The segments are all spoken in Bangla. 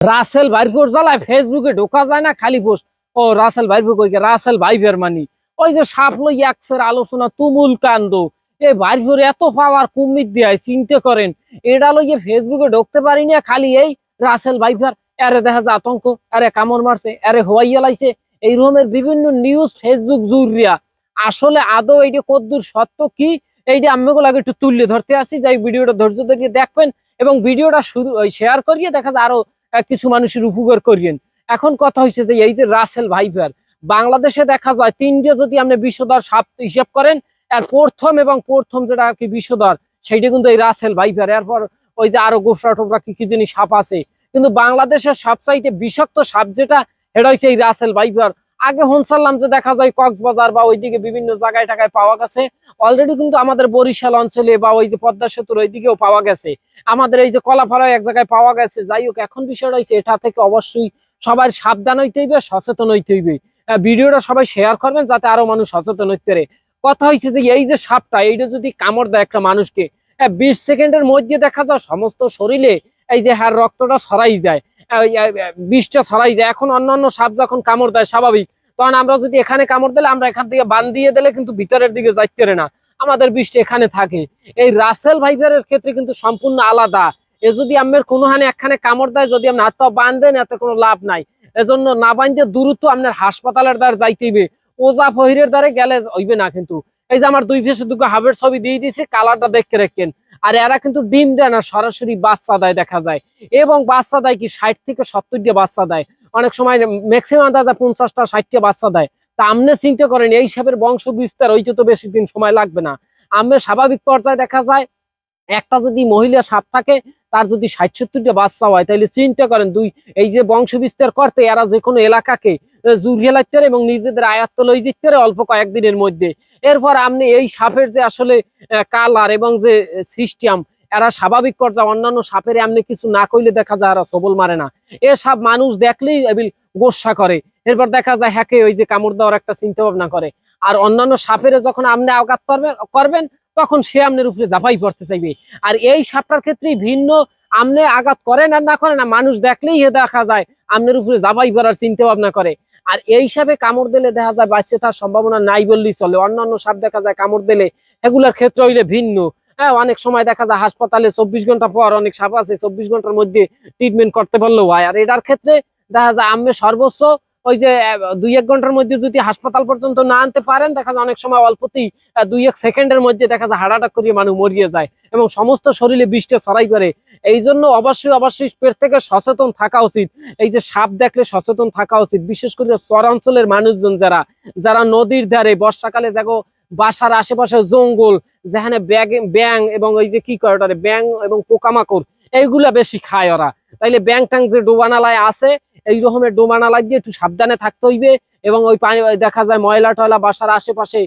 রাসেল ভাইপুর জ্বালায় ফেসবুকে ঢোকা যায় না, খালি পোস্ট। ও, রাসেল ভাইপুর কইকে রাসেল ভাইবের মানি। ওই যে সাপ লই একসের আলোচনা, তুমুল কান্দ এই ভাইপুর এত পাওয়ার কুমির দেয় চিন্তা করেন। এটা লইয়ে ফেসবুকে ঢুকতে পারি না, খালি এই রাসেল ভাইফার আরে দেখা যায় আতঙ্ক আরে কামড় মারছে আরে হওয়াইয়া লাইছে। এই রকমের বিভিন্ন নিউজ ফেসবুক জুড়িয়া। আসলে আদৌ এইটা কদ্দূর সত্য কি? এইটা আম্মাগুলো আগে একটু তুললে ধরতে আসি। যাই ভিডিওটা ধৈর্য ধরে দেখবেন এবং ভিডিওটা শুরু শেয়ার করিয়ে দেখা যায় আরও কিছু মানুষের উপকার করিয়েন। এখন কথা হচ্ছে যে এই যে রাসেল ভাইপার বাংলাদেশে দেখা যায় তিনটে যদি আপনি বিশ্বদার সাপ হিসাব করেন আর প্রথম এবং প্রথম যেটা আর কি বিশ্বদার সেইটা কিন্তু এই রাসেল ভাইপার এরপর ওই যে আরও গোফরা টোফরা কি কি জিনিস সাপ আছে। কিন্তু বাংলাদেশের সবচাইতে বিষাক্ত সাপ যেটা এটা হচ্ছে এই রাসেল ভাইপার আগে হনসাল্লাম যে দেখা যায় কক্সবাজার বা ওইদিকে বিভিন্ন জায়গায় টাকায় পাওয়া গেছে। অলরেডি কিন্তু আমাদের বরিশাল অঞ্চলে বা ওই যে পদ্মা সেতুর ওইদিকেও পাওয়া গেছে। আমাদের এই যে কলাপাড়ায় এক জায়গায় পাওয়া গেছে। যাই হোক, এখন বিষয়টা হচ্ছে এটা থেকে অবশ্যই সবাই সাবধান হইতে হইবে, সচেতন হইতে হইবে। ভিডিওটা সবাই শেয়ার করবেন যাতে আরও মানুষ সচেতন হইতে পারে। কথা হয়েছে যে এই যে সাপটা, এইটা যদি কামড় দেয় একটা মানুষকে বিশ সেকেন্ডের মধ্যে দেখা যায় সমস্ত শরীরে এই যে হার রক্তটা ছড়াই যায়। বিষটা ছড়াই যায়। এখন অন্যান্য সাপ যখন কামড় দেয়, স্বাভাবিক। তখন আমরা যদি এখানে কামড় দিলে, আমরা এখান থেকে বান দিয়ে দিলে কিন্তু ভিতরের দিকে যাইতে না। আমাদের বিষটা এখানে থাকে। এই রাসেল ভাইবারের ক্ষেত্রে কিন্তু সম্পূর্ণ আলাদা। এ যদি আমের কোনো একখানে কামড় দেয়, যদি আপনি হাত বান্ধেন এতে কোনো লাভ নাই। এজন্য না বান্ধে দ্রুত আপনার হাসপাতালের দ্বার যাইতে হইবে। ওজা ফহিরের দ্বারে গেলে হইবে না কিন্তু। এই যে আমার দুই ফেসে দুটো হাবের ছবি দিয়ে দিয়েছে, কালারটা দেখতে রাখেন। আর এরা কিন্তু ডিম দেয় না, সরাসরি বাচ্চা দেয় দেখা যায়। এবং বাচ্চা দেয় কি ষাট থেকে সত্তরটা বাচ্চা দেয়। অনেক সময় ম্যাক্সিমাম যায় পঞ্চাশটা, ষাটটা বাচ্চা দেয়। তা আপনি চিন্তা করেন, এই সাপের বংশ বিস্তার হইতে তো বেশি দিন সময় লাগবে না। আমরা স্বাভাবিক পর্যায়ে দেখা যায়, একটা যদি মহিলা সাপ থাকে, তার যদি ষাট সত্তরটা বাচ্চা হয়, তাহলে চিন্তা করেন দুই, এই যে বংশ বিস্তার করতে এরা যে কোনো এলাকাকে জুড়িয়ে লাগতে এবং নিজেদের আয়াত্ত লই পারে অল্প কয়েকদিনের মধ্যে। এরপর আপনি এই সাপের যে আসলে কালার এবং যে সিস্টেম এরা স্বাভাবিক পর্যায়ে অন্যান্য সাপের এমনি কিছু না কইলে দেখা যায় এরা সবল মারে না। এ সাপ মানুষ দেখলেই এবিল গোসা করে। এরপর দেখা যায় হ্যাকে ওই যে কামড় দেওয়ার একটা চিন্তা ভাবনা করে। আর অন্যান্য সাপের যখন আপনি আঘাত করবে, করবেন, তখন সে আপনার উপরে জাপাই পড়তে চাইবে। আর এই সাপটার ক্ষেত্রে ভিন্ন আপনি আঘাত করেন আর না করেন না, মানুষ দেখলেই হে দেখা যায় আপনার উপরে জাপাই পড়ার চিন্তা ভাবনা করে। আর এই সাপে কামড় দিলে দেখা যায় বাঁচতে তার সম্ভাবনা নাই বললেই চলে। অন্যান্য সাপ দেখা যায় কামড় দিলে এগুলার ক্ষেত্রে হইলে ভিন্ন। হ্যাঁ অনেক সময় দেখা যায় হাসপাতালে চব্বিশ ঘণ্টা পর অনেক সাপ আছে, চব্বিশ ঘণ্টার মধ্যে ট্রিটমেন্ট করতে পারলেও হয়। আর এটার ক্ষেত্রে দেখা যায় আমি সর্বোচ্চ ওই যে দুই এক ঘণ্টার মধ্যে যদি হাসপাতাল পর্যন্ত না আনতে পারেন, দেখা যায় অনেক সময় অল্পতেই দুই এক সেকেন্ডের মধ্যে দেখা যায় হার্ট অ্যাটাক করিয়ে মানুষ মরিয়ে যায় এবং সমস্ত শরীরে বিষটা ছড়াই করে এই জন্য অবশ্যই অবশ্যই পেট থেকে সচেতন থাকা উচিত। এই যে সাপ দেখলে সচেতন থাকা উচিত। বিশেষ করে চরাঞ্চলের মানুষজন যারা যারা নদীর ধারে, বর্ষাকালে দেখো বাসার আশেপাশে জঙ্গল, যেখানে ব্যাং এবং ওই যে কি করে ওটা ব্যাং এবং পোকামাকড়, এইগুলা বেশি খায় ওরা। তাইলে ব্যাং ট্যাং যে ডোবানালায় আছে, এই রকমের ডোবানালায় দিয়ে একটু সাবধানে থাকতে হইবে এবং ওই পানি দেখা যায় ময়লা টয়লা বাসার আশেপাশে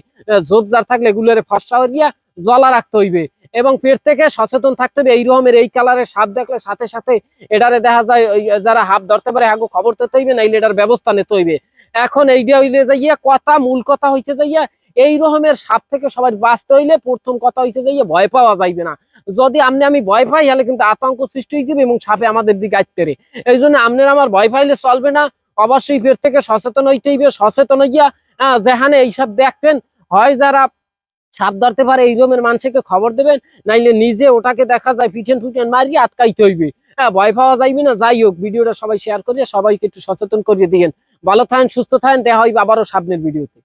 ঝোপঝাড় থাকলে এগুলোরে ফর্সা হইয়া জলা রাখতে হইবে। এবং পেট থেকে সচেতন থাকতে হবে, এই রকমের এই কালারের সাপ দেখলে সাথে সাথে এটারে দেখা যায় যারা হাফ ধরতে পারে হাগো খবর দিতে হইবে, নাইলে এটার ব্যবস্থা নিতে হইবে। এখন এইটা হইলে যাইয়া কথা, মূল কথা হইছে যাইয়া এই রকমের সাপ থেকে সবাই বাঁচতে হইলে প্রথম কথা হইছে যাইয়া ভয় পাওয়া যাইবে না। যদি আপনি আমি ভয় পাই, তাহলে কিন্তু আতঙ্ক সৃষ্টি হয়ে যাবে এবং সাপে আমাদের দিকে আসতে পারে এই জন্য আপনার আমার ভয় পাইলে চলবে না। অবশ্যই পেট থেকে সচেতন হইতে হইবে, সচেতন হইয়া যেখানে এইসব দেখবেন, হয় যারা সাপ ধরতে পারে, এই রকমের মানুষকে খবর দেবেন, নাইলে নিজে ওটাকে দেখা যায়, পিঠেন ফুটেন মারিয়ে আটকাইতে হইবে। হ্যাঁ ভয় পাওয়া যাইবে না। যাই হোক, ভিডিওটা সবাই শেয়ার করিয়ে সবাইকে একটু সচেতন করিয়ে দিয়েন। ভালো থাকেন সুস্থ থাকেন দেখা হইবে আবারও সামনের ভিডিওতে।